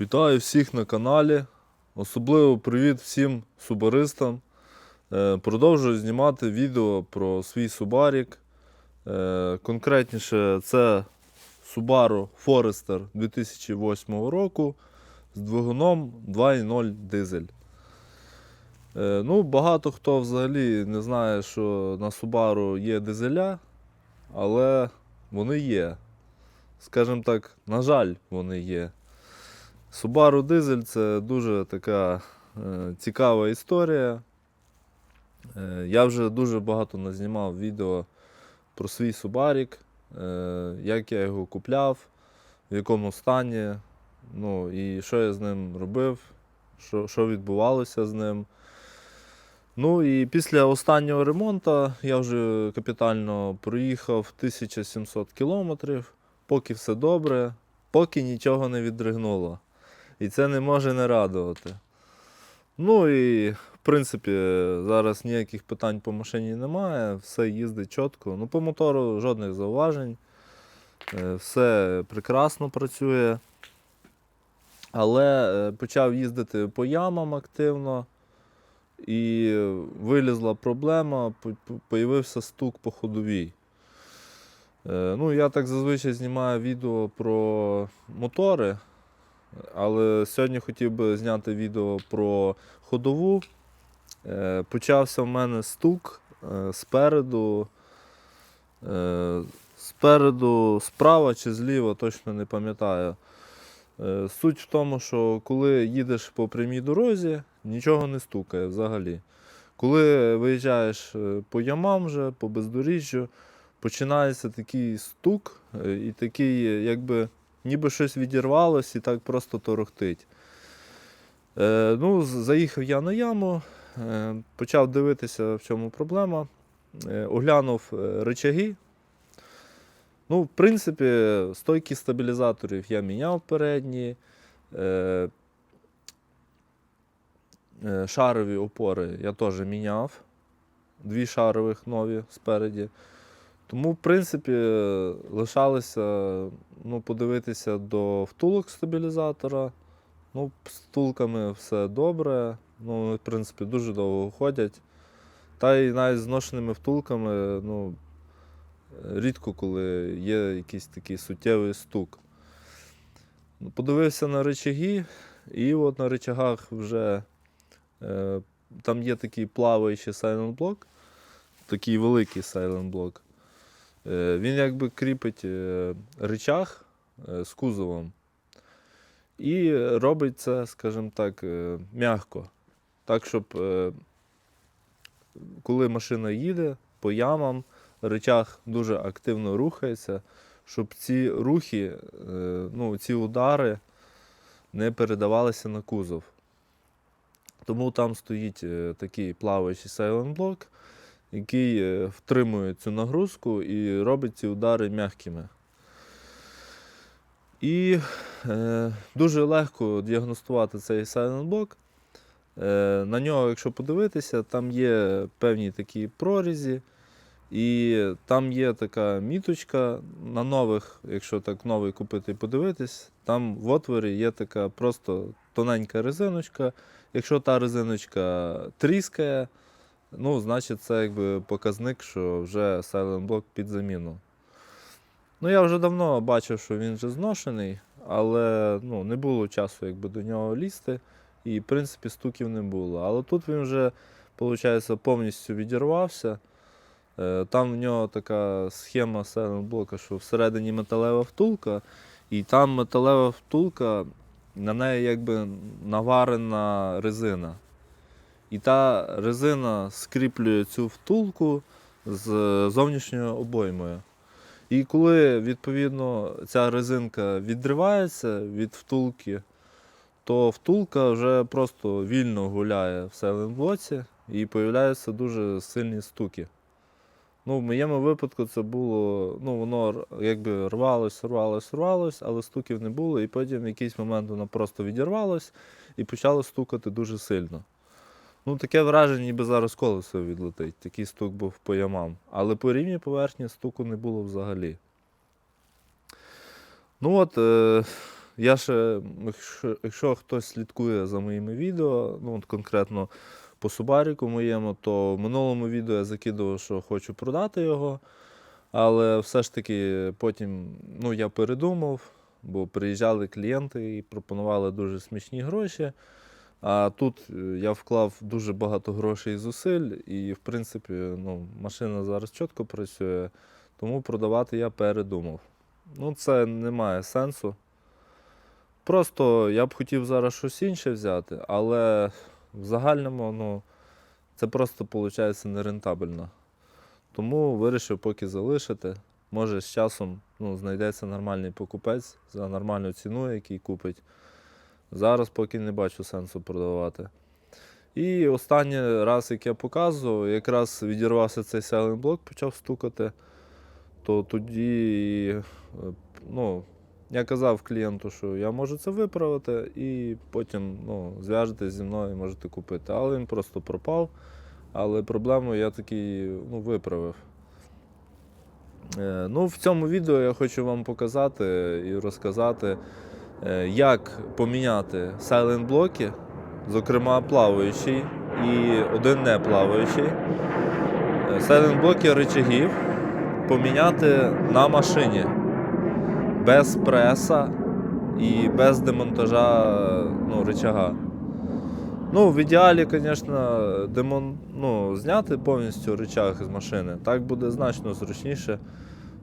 Вітаю всіх на каналі. Особливо привіт всім субаристам. Е, Продовжую знімати відео про свій Субарік. Е, Конкретніше, це Subaru Forester 2008 року з двигуном 2.0 дизель. Е, Ну, багато хто взагалі не знає, що на Subaru є дизеля, але вони є. Скажімо так, на жаль, вони є. Subaru Diesel це дуже така е, цікава історія. Е, я вже дуже багато назнімав відео про свій Subarik, е, як я його купляв, в якому стані, ну і що я з ним робив, що, що відбувалося з ним. Ну і після останнього ремонту я вже капітально проїхав 1700 кілометрів, поки все добре, поки нічого не відригнуло. І це не може не радувати. Ну і в принципі, зараз ніяких питань по машині немає, все їздить чітко. Ну, по мотору жодних зауважень. е, Все прекрасно працює. Але е, почав їздити по ямам активно. І вилізла проблема, по- по- появився стук по ходовій. Е, Ну, я так зазвичай знімаю відео про мотори, але сьогодні хотів би зняти відео про ходову. Е, Почався в мене стук е, спереду. е, Спереду, справа чи зліва, точно не пам'ятаю. Суть в тому, що коли їдеш по прямій дорозі, нічого не стукає взагалі. Коли виїжджаєш по ямам вже, по бездоріжжю, починається такий стук, і такий, якби ніби щось відірвалось і так просто торохтить. Е, ну, заїхав я на яму, е, почав дивитися, в чому проблема. Е, оглянув е, рычаги. Ну, в принципі, стойки стабілізаторів я міняв передні. Е, е, шарові опори я теж міняв. Дві шарових нові спереді. Тому, в принципі, лишалося ну, подивитися до втулок стабілізатора. Ну, з втулками все добре. Ну, в принципі, дуже довго ходять. Та й навіть з зношеними втулками, ну, рідко коли є якийсь такий суттєвий стук. Ну, Подивився на рычаги, і от на рычагах вже е, там є такий плаваючий silent блок, такий великий silent блок. Е, він якби кріпить е, рычаг е, з кузовом. І робить це, скажімо так, м'яко. Так, щоб коли машина їде по ямам, рычаг дуже активно рухається, щоб ці рухи, ну, ці удари не передавалися на кузов. Тому там стоїть такий плаваючий silent блок, який е, втримує цю нагрузку і робить ці удари м'якими. І е, дуже легко діагностувати цей silent блок. Е, на нього, якщо подивитися, там є певні такі прорізі, і там є така міточка на нових, якщо так новий купити і подивитись, там в отворі є така просто тоненька резиночка. Якщо та резиночка тріскає, ну, значить це якби показник, що вже Silent Block під заміну. Ну, я вже давно бачив, що він вже зношений, але ну, не було часу якби, до нього лізти, і в принципі стуків не було. Але тут він вже, виходить, повністю відірвався. Е, Там в нього така схема блока, що всередині металева втулка, і там металева втулка, на неї якби наварена резина. І та резина скріплює цю втулку з зовнішньою обоймою. І коли, відповідно, ця резинка відривається від втулки, то втулка вже просто вільно гуляє в селенблоці і появляються дуже сильні стуки. Ну, в моєму випадку це було, ну, воно якби рвалось, рвалось, рвалось, але стуків не було, і потім в якийсь момент воно просто відірвалось і почало стукати дуже сильно. Ну, таке враження, ніби зараз колесо відлетить. Такий стук був по ямам. Але по рівній поверхні стуку не було взагалі. Ну от, е, я ще, якщо, якщо хтось слідкує за моїми відео, ну от конкретно по Субаріку моєму, то в минулому відео я закидував, що хочу продати його. Але все ж таки потім ну, я передумав, бо приїжджали клієнти і пропонували дуже смішні гроші. А тут е, я вклав дуже багато грошей і зусиль, і, в принципі, ну, машина зараз чітко працює, тому продавати я передумав. Ну, це не має сенсу. Просто я б хотів зараз щось інше взяти, але в загальному ну, це просто виходить нерентабельно. Тому вирішив поки залишити. Може, з часом ну, знайдеться нормальний покупець за нормальну ціну, який купить. Зараз поки не бачу сенсу продавати. І останній раз, як я показував, якраз відірвався цей селінг блок, почав стукати. То тоді е, ну, я казав клієнту, що я можу це виправити, і потім ну, зв'яжетесь зі мною і можете купити. Але він просто пропав. Але проблему я таки ну, виправив. Е, Ну, в цьому відео я хочу вам показати і розказати, як поміняти сайлент блоки, зокрема плаваючий і один не плаваючий. Сайлент блоки рычагів поміняти на машині без преса і без демонтажа ну, рычага. Ну, в ідеалі, звісно, демон... ну, зняти повністю рычаг з машини. Так буде значно зручніше.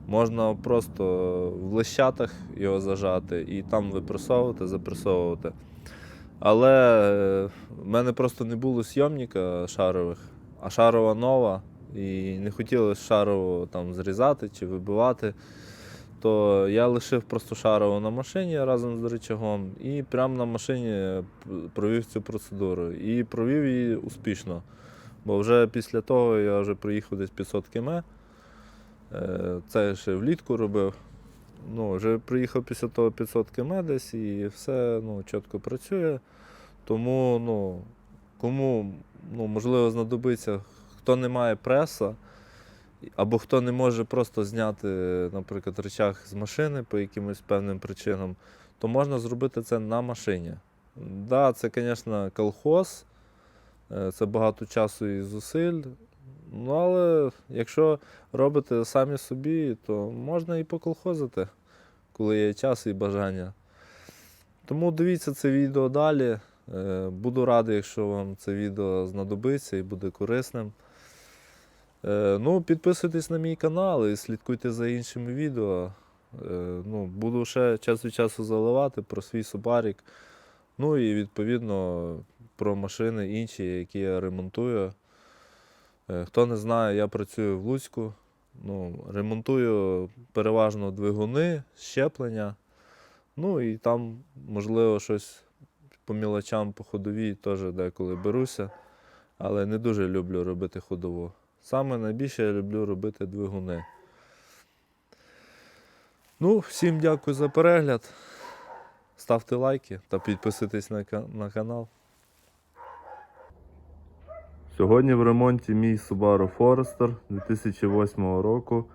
Можна просто в лещатах його зажати і там випресовувати, запресовувати. Але е, в мене просто не було сйомника шарових, а шарова нова, і не хотілося шарову там зрізати чи вибивати. То я лишив просто шарову на машині разом з рычагом і прямо на машині провів цю процедуру. І провів її успішно. Бо вже після того я вже проїхав десь 500 км. Е, Це я ще влітку робив. Ну, вже приїхав після того 500 км десь і все ну, чітко працює. Тому, ну, кому ну, можливо знадобиться, хто не має преса, або хто не може просто зняти, наприклад, речах з машини по якимось певним причинам, то можна зробити це на машині. Да, це, звісно, колхоз, е, це багато часу і зусиль. Ну, але якщо робите самі собі, то можна і поколхозити, коли є час і бажання. Тому дивіться це відео далі. Е, Буду радий, якщо вам це відео знадобиться і буде корисним. Е, Ну, підписуйтесь на мій канал і слідкуйте за іншими відео. Е, Ну, буду ще час від часу заливати про свій Субарік. Ну і відповідно про машини інші, які я ремонтую. Е, Хто не знає, я працюю в Луцьку. Ну, ремонтую переважно двигуни, щеплення. Ну і там, можливо, щось по мілочам, по ходовій теж деколи беруся. Але не дуже люблю робити ходову. Саме найбільше я люблю робити двигуни. Ну, всім дякую за перегляд. Ставте лайки та підписуйтесь на, на канал. Сьогодні в ремонті мій Subaru Forester 2008 року.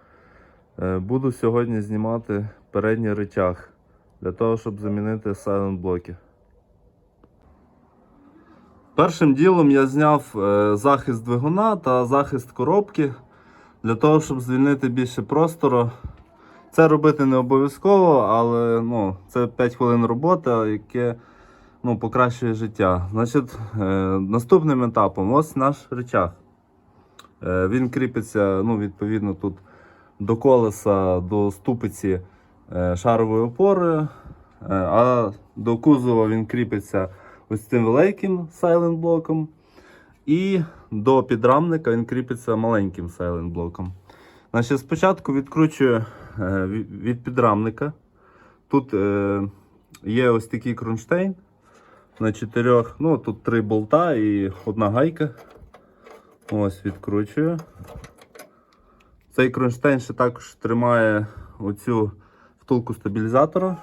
Е, Буду сьогодні знімати передній рычаг для того, щоб замінити silent блоки. Першим ділом я зняв е, захист двигуна та захист коробки для того, щоб звільнити більше простору. Це робити не обов'язково, але ну, це 5 хвилин роботи, яке ну, покращує життя. Значить, е, наступним етапом ось наш рычаг. Е, він кріпиться ну, відповідно тут до колеса, до ступиці е, шаровою опорою, е, а до кузова він кріпиться ось цим великим сайлент блоком. І до підрамника він кріпиться маленьким сайлент блоком. Значить, спочатку відкручую е, від підрамника. Тут е, є ось такий кронштейн на чотирьох. Ну, тут три болта і одна гайка. Ось відкручую. Цей кронштейн ще також тримає оцю втулку стабілізатора.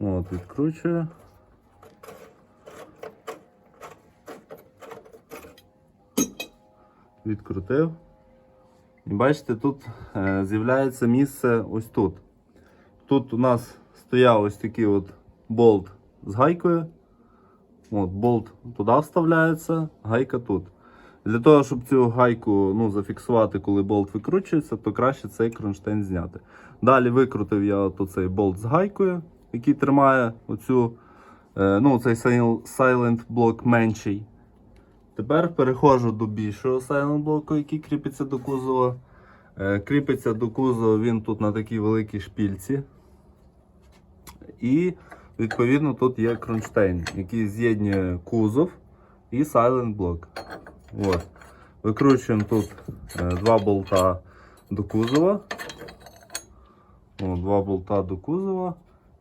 От, відкручую. Відкрутив. І бачите, тут е, з'являється місце ось тут. Тут у нас стояв ось такий от болт з гайкою. От, болт туди вставляється, гайка тут. Для того, щоб цю гайку ну, зафіксувати, коли болт викручується, то краще цей кронштейн зняти. Далі викрутив я цей болт з гайкою, який тримає оцю, е, ну, цей silent блок менший. Тепер переходжу до більшого silent блоку, який кріпиться до кузова. Е, кріпиться до кузова він тут на такій великій шпільці. І відповідно тут є кронштейн, який з'єднує кузов і silent блок. От. Викручуємо тут е, два болта до кузова. О, два болта до кузова.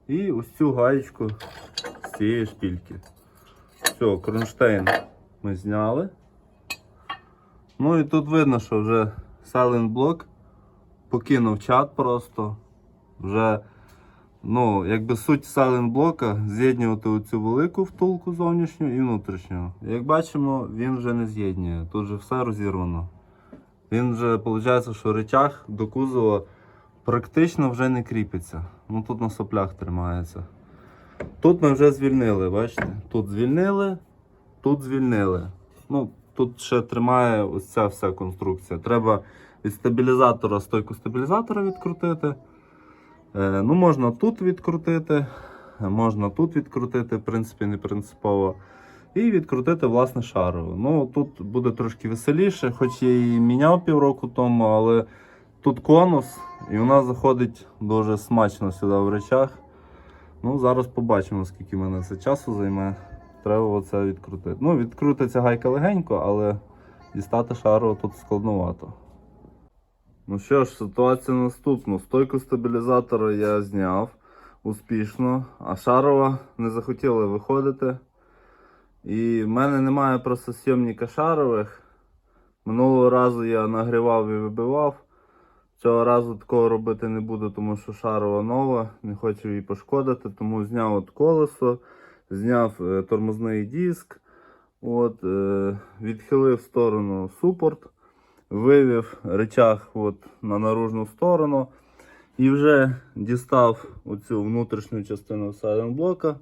І ось цю гаєчку з цієї шпільки. Все, кронштейн ми зняли. Ну і тут видно, що вже Silent Block покинув чат просто. Вже, ну, якби суть Silent блока з'єднувати оцю велику втулку зовнішню і внутрішню. Як бачимо, він вже не з'єднує. Тут вже все розірвано. Він вже, виходить, що речах до кузова практично вже не кріпиться. Ну тут на соплях тримається. Тут ми вже звільнили, бачите? Тут звільнили, тут звільнили. Ну, тут ще тримає ось ця вся конструкція. Треба від стабілізатора стойку стабілізатора відкрутити. Е, ну, можна тут відкрутити, можна тут відкрутити, в принципі, не принципово. І відкрутити власне шарову. Ну, тут буде трошки веселіше, хоч я її міняв півроку тому, але тут конус, і вона заходить дуже смачно сюди в речах. Ну, зараз побачимо, скільки мене це часу займе. Треба оце відкрутити. Ну, відкрутиться гайка легенько, але дістати шару тут складновато. Ну що ж, ситуація наступна. Стойку стабілізатора я зняв успішно, а шарова не захотіла виходити. І в мене немає просто сйомника шарових. Минулого разу я нагрівав і вибивав. Цього разу такого робити не буду, тому що шарова нова, не хочу її пошкодити, тому зняв от колесо, зняв е, тормозний диск, от, е, відхилив в сторону супорт, вивів речах от, на наружну сторону і вже дістав оцю внутрішню частину сайден блока.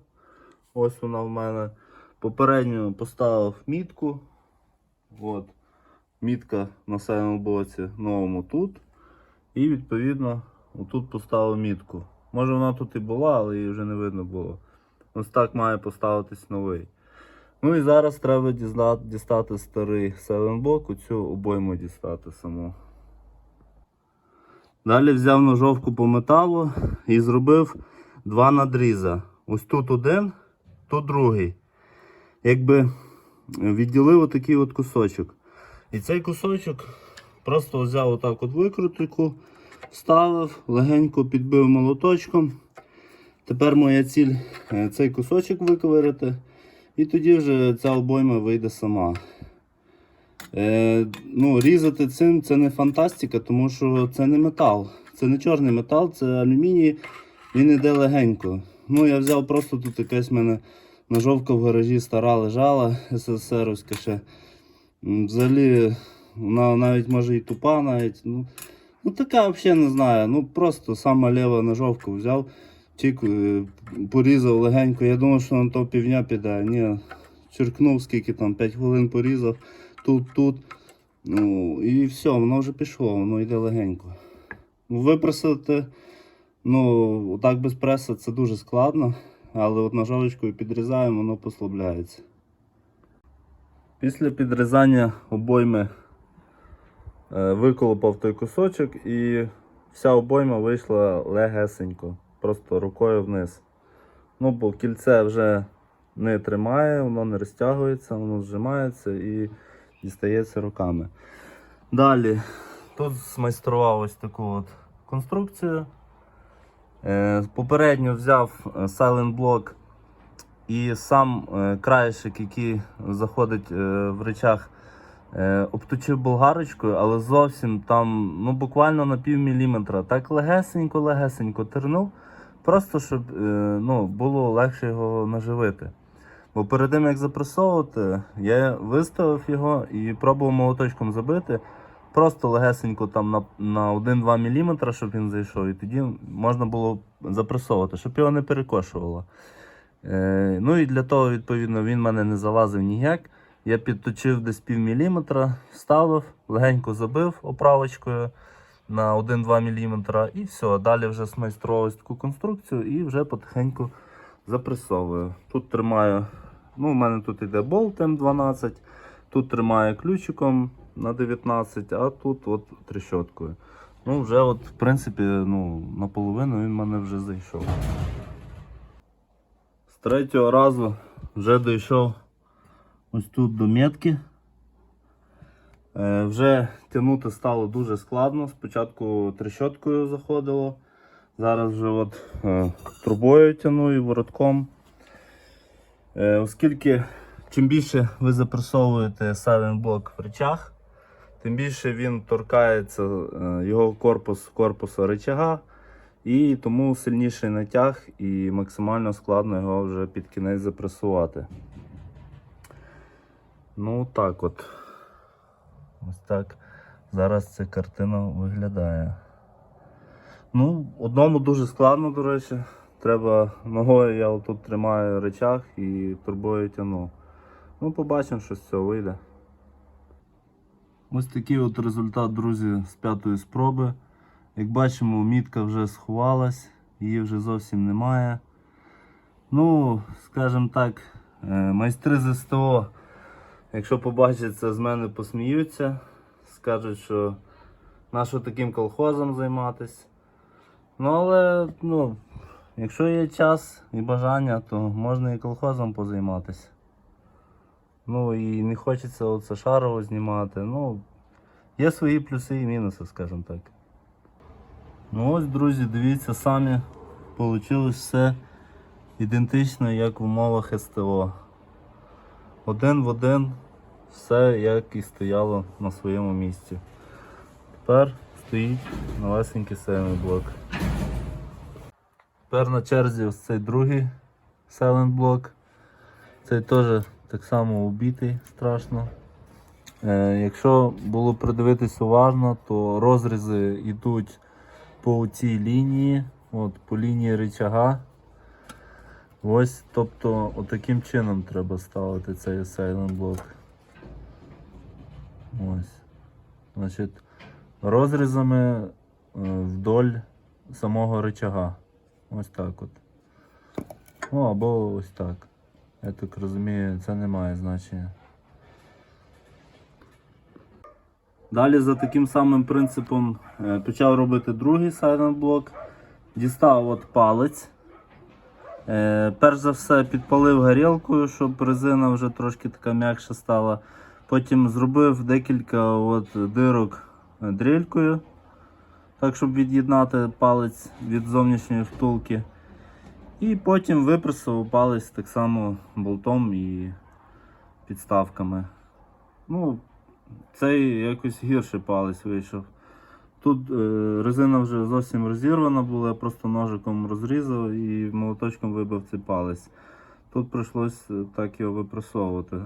Ось вона в мене. Попередньо поставив мітку. От, мітка на сайленблоці новому тут. І відповідно отут поставив мітку. Може вона тут і була, але її вже не видно було. Ось так має поставитись новий. Ну і зараз треба дістати старий селенблок, цю обойму дістати саму. Далі взяв ножовку по металу і зробив два надріза. Ось тут один, тут другий. Якби відділив отакий от кусочок. І цей кусочок Просто взяв отак от викрутику, вставив, легенько підбив молоточком. Тепер моя ціль е, цей кусочок виковирити, і тоді вже ця обойма вийде сама. Е, ну, Різати цим це не фантастика, тому що це не метал. Це не чорний метал, це алюміній, він іде легенько. Ну, Я взяв просто тут якась в мене ножовка в гаражі стара лежала, СССРівська ще. Взагалі вона навіть може і тупа навіть. Ну, ну така взагалі не знаю. Ну просто сама ліва ножовка взяв, тік, е, порізав легенько. Я думав, що на то півдня піде. Ні, черкнув, скільки там, 5 хвилин порізав, тут, тут. Ну, і все, воно вже пішло, воно йде легенько. Ну, Випросити, ну, так без преса це дуже складно, але от ножовочкою підрізаємо, воно послабляється. Після підрізання обойми е, виколупав той кусочок і вся обойма вийшла легесенько, просто рукою вниз. Ну, бо кільце вже не тримає, воно не розтягується, воно зжимається і дістається руками. Далі тут змайстрував ось таку от конструкцію. Е, Попередньо взяв е, Silent Block і сам е, краєшок, який заходить в речах, обточив болгарочкою, але зовсім там ну, буквально на пів міліметра. Так легесенько-легесенько тернув, просто щоб е, ну, було легше його наживити. Бо перед тим як запресовувати, я виставив його і пробував молоточком забити. просто легесенько там на, на 1-2 мм, щоб він зайшов, і тоді можна було запресовувати, щоб його не перекошувало. Е, ну і для того, відповідно, він мене не залазив ніяк. Я підточив десь пів міліметра, вставив, легенько забив оправочкою на 1-2 мм і все. Далі вже змайстрував таку конструкцію і вже потихеньку запресовую. Тут тримаю, ну, у мене тут іде болт М12, тут тримаю ключиком на 19, а тут от трещоткою. Ну, вже от, в принципі, ну, наполовину він в мене вже зайшов. З третього разу вже дійшов ось тут до метки. Е, вже тягнути стало дуже складно. Спочатку трещоткою заходило. Зараз вже от, е, трубою тяну і воротком. Е, оскільки чим більше ви запресовуєте сайлентблок в речах, тим більше він торкається його корпус корпусу речага, і тому сильніший натяг і максимально складно його вже під кінець запресувати. Ну так от. Ось так зараз ця картина виглядає. Ну, одному дуже складно, до речі. Треба ногою я отут тримаю речах і турбою тяну. Ну, побачимо, що з цього вийде. Ось такий от результат, друзі, з п'ятої спроби. Як бачимо, мітка вже сховалась, її вже зовсім немає. Ну, скажімо так, е, майстри з СТО, якщо побачать це з мене, посміються, скажуть, що нащо таким колхозом займатися. Ну, але, ну, якщо є час і бажання, то можна і колхозом позайматися. Ну і не хочеться оце шарово знімати. Ну, є свої плюси і мінуси, скажімо так. Ну ось, друзі, дивіться самі, вийшло все ідентично, як в умовах СТО. Один в один, все як і стояло на своєму місці. Тепер стоїть новесенький сейлент блок. Тепер на черзі ось цей другий сейлент блок. Цей теж так само убитий страшно. Е, якщо було придивитись уважно, то розрізи йдуть по цій лінії, от, по лінії рычага. Ось, тобто, отаким чином треба ставити цей Silent блок. Ось. Значить, розрізами е, вдоль самого рычага. Ось так от. Ну, або ось так. Я так розумію, це не має значення. Далі за таким самим принципом е, почав робити другий silent блок. Дістав от палець. Е, перш за все підпалив горілкою, щоб резина вже трошки така м'якша стала. Потім зробив декілька от дирок дрелькою, так щоб від'єднати палець від зовнішньої втулки. І потім випресував палець так само болтом і підставками. Ну, цей якось гірший палець вийшов. Тут е, резина вже зовсім розірвана була, я просто ножиком розрізав і молоточком вибив цей палець. Тут прийшлось е, так його випресовувати.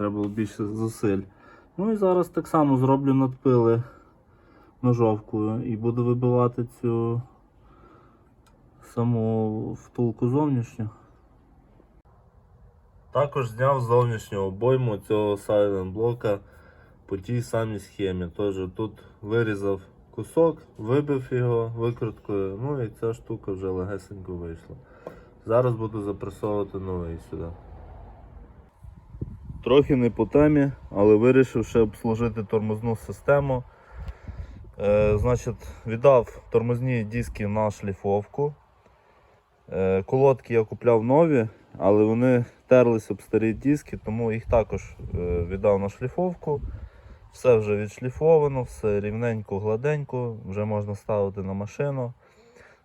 Треба було більше зусиль. Ну і зараз так само зроблю надпили ножовкою і буду вибивати цю саму втулку зовнішню. Також зняв зовнішню обойму цього Silent блока по тій самій схемі. Тож тут вирізав кусок, вибив його викруткою, ну і ця штука вже легесенько вийшла. Зараз буду запресовувати новий сюди. Трохи не по темі, але вирішив ще обслужити тормозну систему. Е, значить, віддав тормозні диски на шліфовку. Е, колодки я купляв нові, але вони терлись об старі диски, тому їх також е, віддав на шліфовку. Все вже відшліфовано, все рівненько, гладенько, вже можна ставити на машину.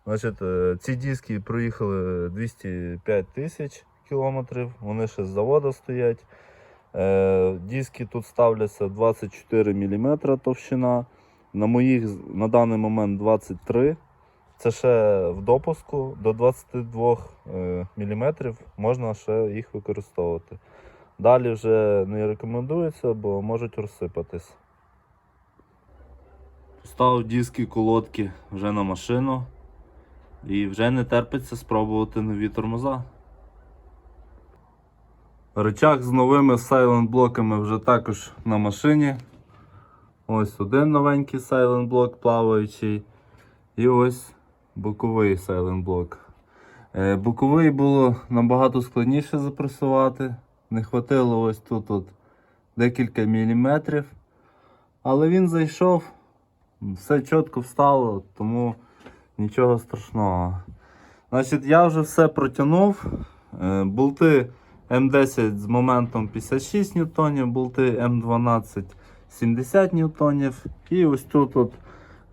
Значить, е, ці диски проїхали 205 тисяч кілометрів, вони ще з заводу стоять. Е, Диски тут ставляться 24 мм товщина. На моїх на даний момент 23 Це ще в допуску до 22 мм можна ще їх використовувати. Далі вже не рекомендується, бо можуть розсипатись. Поставив диски колодки вже на машину. І вже не терпиться спробувати нові тормоза. Рычаг з новими Silent блоками вже також на машині. Ось один новенький Silent блок плаваючий. І ось боковий Silent блок. Е, Боковий було набагато складніше запресувати. Не хватило ось тут от декілька міліметрів. Але він зайшов, все чітко встало, тому нічого страшного. Значить, я вже все протягнув. Е, Болти М10 з моментом 56 ньютонів, болти М12 70 ньютонів. І ось тут от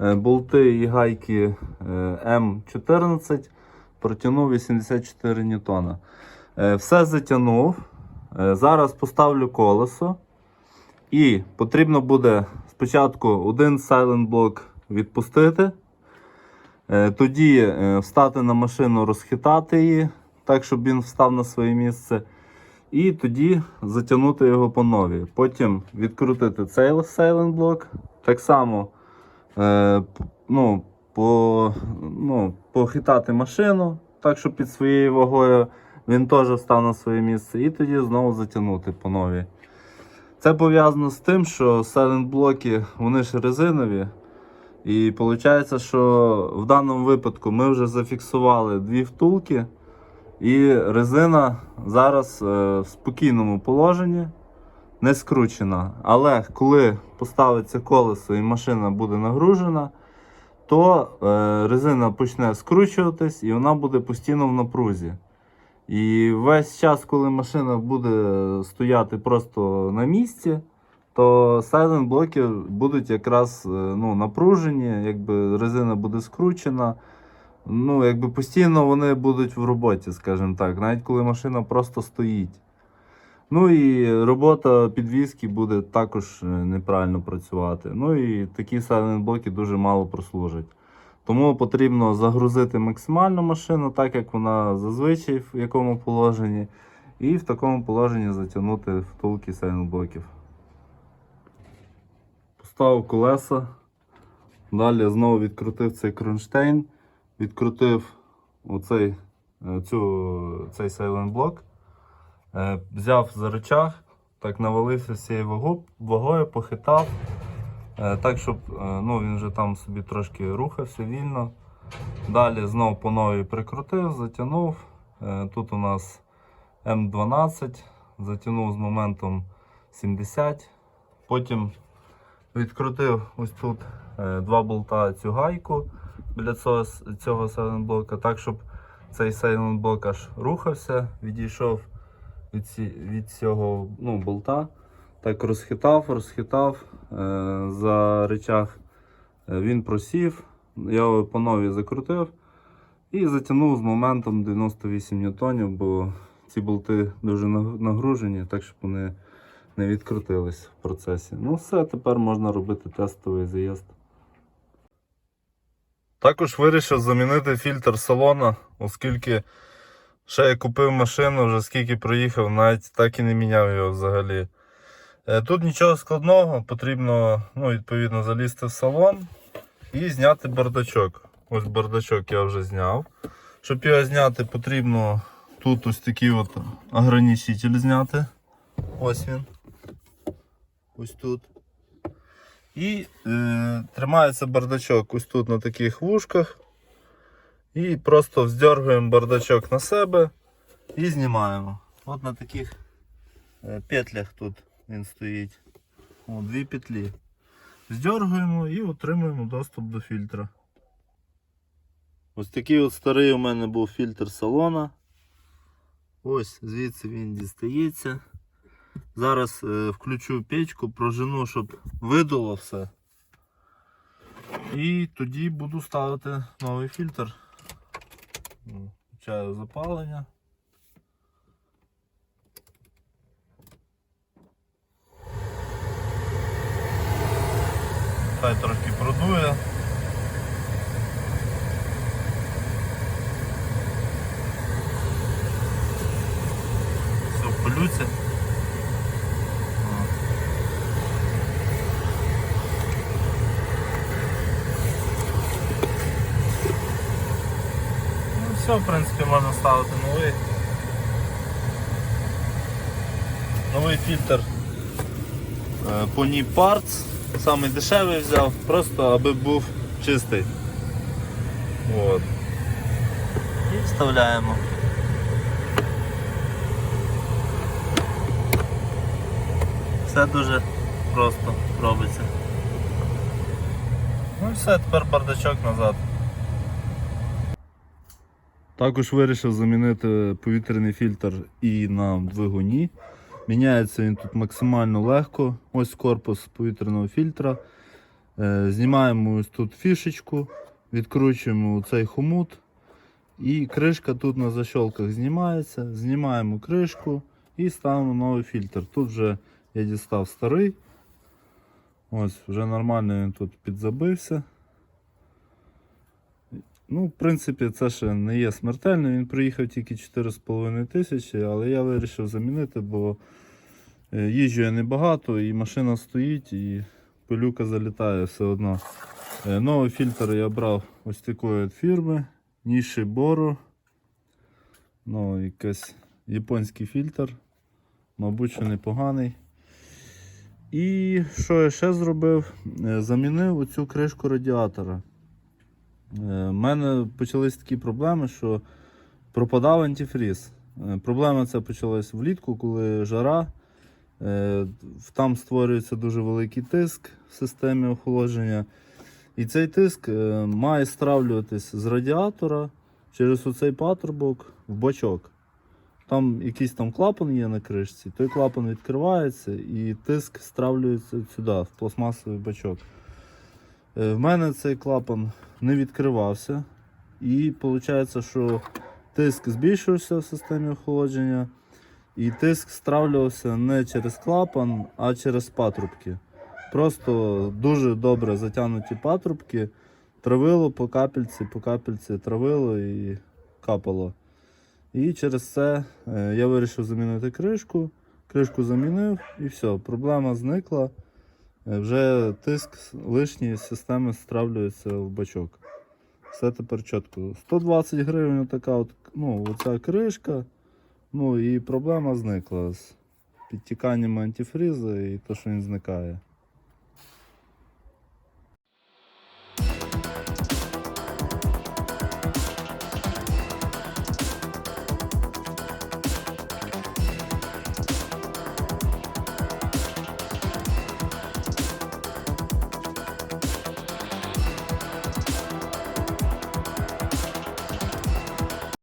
е, болти і гайки е, М14 протягнув 84 ньютона. Е, Все затягнув. Зараз поставлю колесо. І потрібно буде спочатку один silent блок відпустити. Тоді встати на машину, розхитати її, так, щоб він встав на своє місце. І тоді затягнути його по новій. Потім відкрутити цей silent блок. Так само е, ну, по, ну, похитати машину, так, щоб під своєю вагою він теж встав на своє місце. І тоді знову затягнути по новій. Це пов'язано з тим, що silent блоки вони ж резинові. І виходить, що в даному випадку ми вже зафіксували дві втулки, і резина зараз е, в спокійному положенні, не скручена. Але коли поставиться колесо і машина буде нагружена, то е, резина почне скручуватись і вона буде постійно в напрузі. І весь час, коли машина буде стояти просто на місці, то silent блоки будуть якраз е, ну, напружені, якби резина буде скручена. Ну, якби постійно вони будуть в роботі, скажімо так, навіть коли машина просто стоїть. Ну і робота підвіски буде також е, неправильно працювати. Ну і такі silent блоки дуже мало прослужать. Тому потрібно загрузити максимально машину, так як вона зазвичай в якому положенні, і в такому положенні затягнути втулки silent блоків. Поставив колеса. Далі знову відкрутив цей кронштейн, відкрутив оцей, е, цю, цей silent блок, е, взяв за рычаг, так навалився всією вагу- вагою, похитав, е, так, щоб ну, він вже там собі трошки рухався вільно. Далі знову по новій прикрутив, затягнув. Тут у нас М12, затягнув з моментом 70. Потім відкрутив ось тут два болта цю гайку біля цього, цього сейленблока, так, щоб цей сейленблок аж рухався, відійшов від, ці, від цього ну, болта. Так розхитав, розхитав е, за речах. Е, він просів, я його по новій закрутив і затягнув з моментом 98 ньютонів, бо ці болти дуже нагружені, так щоб вони не відкрутились в процесі. Ну все, тепер можна робити тестовий заїзд. Також вирішив замінити фільтр салона, оскільки ще я купив машину, вже скільки проїхав, навіть так і не міняв його взагалі. Е, Тут нічого складного, потрібно ну, відповідно залізти в салон і зняти бардачок. Ось бардачок я вже зняв. Щоб його зняти, потрібно тут ось такий от ограничитель зняти. Ось він. Ось тут. І е, тримається бардачок ось тут на таких вушках. І просто вздергуємо бардачок на себе і знімаємо. От на таких е, петлях тут він стоїть. О, дві петлі. Здергуємо і отримуємо доступ до фільтра. Ось такий от старий у мене був фільтр салона. Ось звідси він дістається. Зараз е, включу печку, прожену, щоб видуло все. І тоді буду ставити новий фільтр. Ну, Включаю запалення. Хай трошки продує. Все в. Все, в принципі, можна ставити новий. Новий фільтр е, по ній Parts. Самий дешевий взяв, просто аби був чистий. От. І вставляємо. Все дуже просто робиться. Ну і все, тепер бардачок назад. Також вирішив замінити повітряний фільтр і на двигуні. Міняється він тут максимально легко. Ось корпус повітряного фільтра. Е, Знімаємо ось тут фішечку, відкручуємо цей хомут. І кришка тут на защолках знімається. Знімаємо кришку і ставимо новий фільтр. Тут вже я дістав старий. Ось, вже нормально він тут підзабився. Ну, в принципі, це ще не є смертельно. Він приїхав тільки 4,5 тисячі, але я вирішив замінити, бо е, їжджу я небагато, і машина стоїть, і пилюка залітає все одно. Е, Новий фільтр я брав ось такої от фірми. Ніші Боро. Ну, якийсь японський фільтр. Мабуть, що непоганий. І що я ще зробив? Е, Замінив оцю кришку радіатора. У мене почались такі проблеми, що пропадав антифріз. Е, Проблема ця почалась влітку, коли жара. Е, Там створюється дуже великий тиск в системі охолодження. І цей тиск е, має стравлюватись з радіатора через оцей патрубок в бачок. Там якийсь там клапан є на кришці, той клапан відкривається і тиск стравлюється сюди, в пластмасовий бачок. Е, В мене цей клапан не відкривався. І виходить, що тиск збільшився в системі охолодження, і тиск стравлювався не через клапан, а через патрубки. Просто дуже добре затягнуті патрубки, травило по капельці, по капельці травило і капало. І через це е, я вирішив замінити кришку. Кришку замінив і все, проблема зникла. Е, Вже тиск лишньої системи стравлюється в бачок. Все тепер чітко. 120 гривень така от, ну, оця кришка. Ну і проблема зникла з підтіканням антифрізу і те, що він зникає.